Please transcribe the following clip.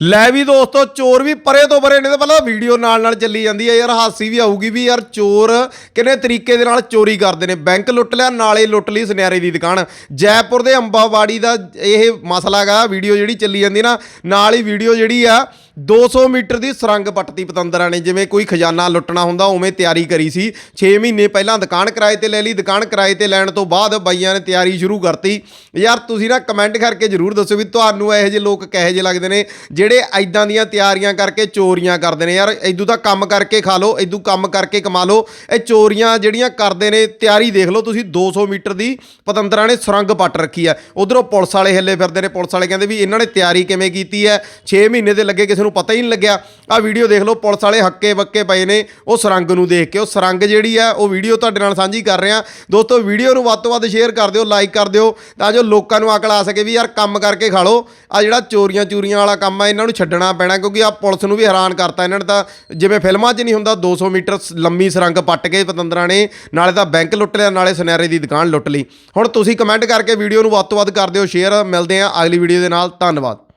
ਲੈ ਵੀ ਦੋਸਤੋ, ਚੋਰ ਵੀ ਪਰੇ ਤੋਂ ਪਰੇ ਨੇ ਤੇ ਪਹਿਲਾਂ ਵੀਡੀਓ ਨਾਲ ਨਾਲ ਚੱਲੀ ਜਾਂਦੀ ਹੈ ਯਾਰ, ਹਾਸੀ ਵੀ ਆਊਗੀ ਵੀ ਯਾਰ ਚੋਰ ਕਿੰਨੇ ਤਰੀਕੇ ਦੇ ਨਾਲ ਚੋਰੀ ਕਰਦੇ ਨੇ। ਬੈਂਕ ਲੁੱਟ ਲਿਆ, ਨਾਲੇ ਲੁੱਟ ਲਈ ਸੁਨਿਆਰੇ ਦੀ ਦੁਕਾਨ। ਜੈਪੁਰ ਦੇ ਅੰਬਾਵਾੜੀ ਦਾ ਇਹ ਮਸਲਾ ਹੈਗਾ, ਵੀਡੀਓ ਜਿਹੜੀ ਚੱਲੀ ਜਾਂਦੀ ਨਾ, ਨਾਲ ਹੀ ਵੀਡੀਓ ਜਿਹੜੀ ਆ 200 ਮੀਟਰ ਦੀ ਸੁਰੰਗ ਪੱਟਤੀ ਪਤੰਦਰਾਂ ਨੇ, ਜਿਵੇਂ ਕੋਈ ਖਜ਼ਾਨਾ ਲੁੱਟਣਾ ਹੁੰਦਾ, ਉਵੇਂ ਤਿਆਰੀ ਕਰੀ ਸੀ। 6 ਮਹੀਨੇ ਪਹਿਲਾਂ ਦੁਕਾਨ ਕਿਰਾਏ ਤੇ ਲੈ ਲਈ, ਦੁਕਾਨ ਕਿਰਾਏ ਤੇ ਲੈਣ ਤੋਂ ਬਾਅਦ ਬਾਈਆਂ ਨੇ ਤਿਆਰੀ ਸ਼ੁਰੂ ਕਰਤੀ। ਯਾਰ, ਤੁਸੀਂ ਨਾ ਕਮੈਂਟ ਕਰਕੇ ਜਰੂਰ ਦੱਸੋ ਵੀ ਤੁਹਾਨੂੰ ਇਹੋ ਜਿਹੇ ਲੋਕ ਕਿਹੋ ਜਿਹੇ ਲੱਗਦੇ ਨੇ, ਜਿਹੜੇ ਐਦਾਂ ਦੀਆਂ ਤਿਆਰੀਆਂ ਕਰਕੇ ਚੋਰੀਆਂ ਕਰਦੇ ਨੇ। ਯਾਰ ਇਦੋਂ ਤਾਂ ਕੰਮ ਕਰਕੇ ਖਾ ਲਓ ਇਦੋਂ ਕੰਮ ਕਰਕੇ ਕਮਾ ਲਓ। ਇਹ ਚੋਰੀਆਂ ਜਿਹੜੀਆਂ ਕਰਦੇ ਨੇ, ਤਿਆਰੀ ਦੇਖ ਲਓ ਤੁਸੀਂ 200 ਮੀਟਰ ਦੀ ਪਤੰਦਰਾਂ ਨੇ ਸੁਰੰਗ ਪੱਟ ਰੱਖੀ ਆ ਉਧਰੋਂ ਪੁਲਿਸ ਵਾਲੇ ਹਿੱਲੇ ਫਿਰਦੇ ਨੇ, ਪੁਲਿਸ ਵਾਲੇ ਕਹਿੰਦੇ ਵੀ ਇਹਨਾਂ ਨੇ ਤਿਆਰੀ ਕਿਵੇਂ ਕੀਤੀ ਹੈ? 6 ਮਹੀਨੇ ਦੇ ਲੱਗੇ ਕਿਸੇ ਨੂੰ ਪਤਾ ਹੀ ਨਹੀਂ ਲੱਗਿਆ। ਆ ਵੀਡੀਓ ਦੇਖ ਲਓ, ਪੁਲਿਸ ਵਾਲੇ ਹੱਕੇ ਬੱਕੇ ਪਏ ਨੇ, ਉਹ ਸੁਰੰਗ ਨੂੰ ਦੇਖ ਕੇ। ਉਹ ਸੁਰੰਗ ਜਿਹੜੀ ਆ, ਉਹ ਵੀਡੀਓ ਤੁਹਾਡੇ ਨਾਲ ਸਾਂਝੀ ਕਰ ਰਿਹਾ। ਦੋਸਤੋ, ਵੀਡੀਓ ਨੂੰ ਵੱਧ ਤੋਂ ਵੱਧ ਸ਼ੇਅਰ ਕਰ ਦਿਓ ਲਾਈਕ ਕਰ ਦਿਓ, ਤਾਂ ਜੋ ਲੋਕਾਂ ਨੂੰ ਅਕਲ ਆ ਸਕੇ ਵੀ ਯਾਰ ਕੰਮ ਕਰਕੇ ਖਾ ਲਓ। ਆ ਜਿਹੜਾ ਚੋਰੀਆਂ ਚੂਰੀਆਂ ਵਾਲਾ ਕੰਮ ਆ, ਇਹਨਾਂ ਨੂੰ ਛੱਡਣਾ ਪੈਣਾ, ਕਿਉਂਕਿ ਆ ਪੁਲਿਸ ਨੂੰ ਵੀ ਹੈਰਾਨ ਕਰਤਾ ਇਹਨਾਂ ਨੇ ਤਾਂ। ਜਿਵੇਂ ਫਿਲਮਾਂ 'ਚ ਨਹੀਂ ਹੁੰਦਾ 200 ਮੀਟਰ ਲੰਮੀ ਸੁਰੰਗ ਪੱਟ ਕੇ ਪਤੰਦਰਾਂ ਨੇ, ਨਾਲੇ ਤਾਂ ਬੈਂਕ ਲੁੱਟ ਲਿਆ, ਨਾਲੇ ਸੁਨਿਆਰੇ ਦੀ ਦੁਕਾਨ ਲੁੱਟ ਲਈ। ਹੁਣ ਤੁਸੀਂ ਕਮੈਂਟ ਕਰਕੇ ਵੀਡੀਓ ਨੂੰ ਵੱਧ ਤੋਂ ਵੱਧ ਕਰ ਦਿਓ ਸ਼ੇਅਰ ਮਿਲਦੇ ਆ ਅਗਲੀ ਵੀਡੀਓ ਦੇ ਨਾਲ, ਧੰਨਵਾਦ।